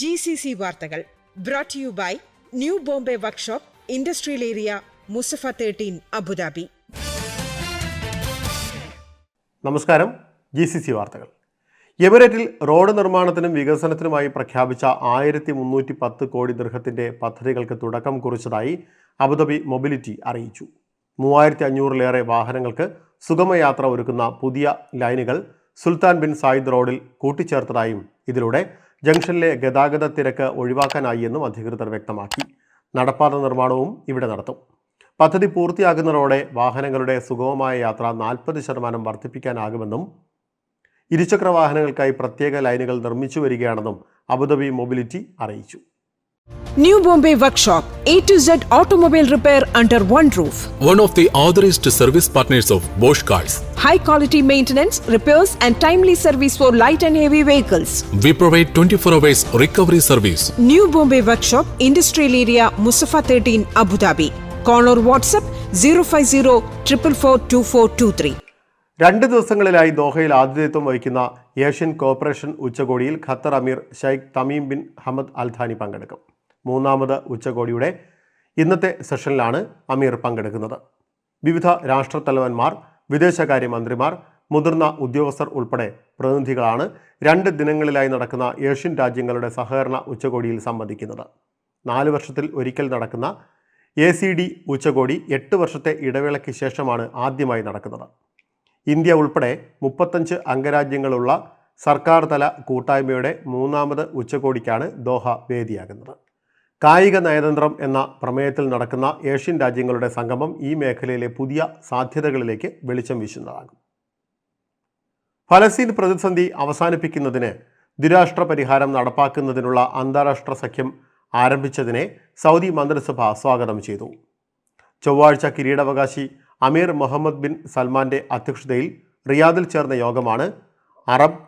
G C C വാർത്തകൾ brought you by new Bombay workshop industrial area Musaffah thirteen Abu Dhabi നമസ്കാരം. G C C വാർത്തകൾ. എമിറേറ്റിൽ road നിർമ്മാണത്തിനും വികസനത്തിനുമായി പ്രഖ്യാപിച്ച ആയിരത്തി മുന്നൂറ്റി പത്ത് കോടി ദൃഹത്തിന്റെ പദ്ധതികൾക്ക് തുടക്കം കുറിച്ചതായി അബുദാബി മൊബിലിറ്റി അറിയിച്ചു. മൂവായിരത്തി അഞ്ഞൂറിലേറെ വാഹനങ്ങൾക്ക് സുഗമയാത്ര ഒരുക്കുന്ന പുതിയ ലൈനുകൾ സുൽത്താൻ ബിൻ സായിദ് റോഡിൽ കൂട്ടിച്ചേർത്തതായും ഇതിലൂടെ ജംഗ്ഷനിലെ ഗതാഗത തിരക്ക് ഒഴിവാക്കാനായി എന്നും അധികൃതർ വ്യക്തമാക്കി. നടപ്പാത നിർമ്മാണവും ഇവിടെ നടത്തും. പദ്ധതി പൂർത്തിയാകുന്നതോടെ വാഹനങ്ങളുടെ സുഗമമായ യാത്ര നാൽപ്പത് ശതമാനം വർദ്ധിപ്പിക്കാനാകുമെന്നും ഇരുചക്ര വാഹനങ്ങൾക്കായി പ്രത്യേക ലൈനുകൾ നിർമ്മിച്ചു വരികയാണെന്നും അബുദാബി മൊബിലിറ്റി അറിയിച്ചു. New Bombay Workshop, A to Z automobile repair under one roof. one of the authorized service partners of Bosch Cars. high quality maintenance, repairs, and timely service for light and heavy vehicles. We provide 24 hours recovery service. New Bombay Workshop, Industrial Area, Musafa 13, Abu Dhabi. Call or WhatsApp 050 444 രണ്ട് ദിവസങ്ങളിലായി ദോഹയിൽ ആതിഥേയത്വം വഹിക്കുന്ന Asian corporation ഉച്ചകോടിയിൽ Qatar അമീർ Sheikh Tamim bin Hamad Al Thani പങ്കെടുക്കും മൂന്നാമത് ഉച്ചകോടിയുടെ ഇന്നത്തെ സെഷനിലാണ് അമീർ പങ്കെടുക്കുന്നത്. വിവിധ രാഷ്ട്രത്തലവന്മാർ വിദേശകാര്യ മന്ത്രിമാർ മുതിർന്ന ഉദ്യോഗസ്ഥർ ഉൾപ്പെടെ പ്രതിനിധികളാണ് രണ്ട് ദിനങ്ങളിലായി നടക്കുന്ന ഏഷ്യൻ രാജ്യങ്ങളുടെ സഹകരണ ഉച്ചകോടിയിൽ സംബന്ധിക്കുന്നത് നാല് വർഷത്തിൽ ഒരിക്കൽ നടക്കുന്ന എ സി ഡി ഉച്ചകോടി എട്ട് വർഷത്തെ ഇടവേളയ്ക്ക് ശേഷമാണ് ആദ്യമായി നടക്കുന്നത്. ഇന്ത്യ ഉൾപ്പെടെ മുപ്പത്തഞ്ച് അംഗരാജ്യങ്ങളുള്ള സർക്കാർ തല കൂട്ടായ്മയുടെ മൂന്നാമത് ഉച്ചകോടിക്കാണ് ദോഹ വേദിയാകുന്നത്. കായിക നയതന്ത്രം എന്ന പ്രമേയത്തിൽ നടക്കുന്ന ഏഷ്യൻ രാജ്യങ്ങളുടെ സംഗമം ഈ മേഖലയിലെ പുതിയ സാധ്യതകളിലേക്ക് വെളിച്ചം വീശുന്നതാകും. ഫലസ്തീൻ പ്രതിസന്ധി അവസാനിപ്പിക്കുന്നതിന് ദ്വിരാഷ്ട്ര പരിഹാരം നടപ്പാക്കുന്നതിനുള്ള അന്താരാഷ്ട്ര സഖ്യം ആരംഭിച്ചതിനെ സൗദി മന്ത്രിസഭ സ്വാഗതം ചെയ്തു. ചൊവ്വാഴ്ച കിരീടാവകാശി അമീർ മുഹമ്മദ് ബിൻ സൽമാന്റെ അധ്യക്ഷതയിൽ റിയാദിൽ ചേർന്ന യോഗമാണ് അറബ്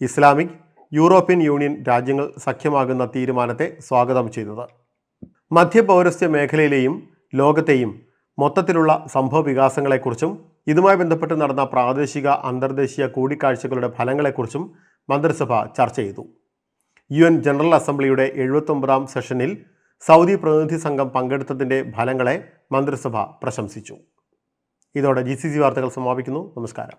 ഇസ്ലാമിക് യൂറോപ്യൻ യൂണിയൻ രാജ്യങ്ങൾ സഖ്യമാകുന്ന തീരുമാനത്തെ സ്വാഗതം ചെയ്തത്. മധ്യപൗരസ്ത്യ മേഖലയിലെയും ലോകത്തെയും മൊത്തത്തിലുള്ള സംഭവ വികാസങ്ങളെക്കുറിച്ചും ഇതുമായി ബന്ധപ്പെട്ട് നടന്ന പ്രാദേശിക അന്തർദേശീയ കൂടിക്കാഴ്ചകളുടെ ഫലങ്ങളെക്കുറിച്ചും മന്ത്രിസഭ ചർച്ച ചെയ്തു. യു എൻ ജനറൽ അസംബ്ലിയുടെ എഴുപത്തൊമ്പതാം സെഷനിൽ സൗദി പ്രതിനിധി സംഘം പങ്കെടുത്തതിന്റെ ഫലങ്ങളെ മന്ത്രിസഭ പ്രശംസിച്ചു. ഇതോടെ ജി സി സി വാർത്തകൾ സമാപിക്കുന്നു. നമസ്കാരം.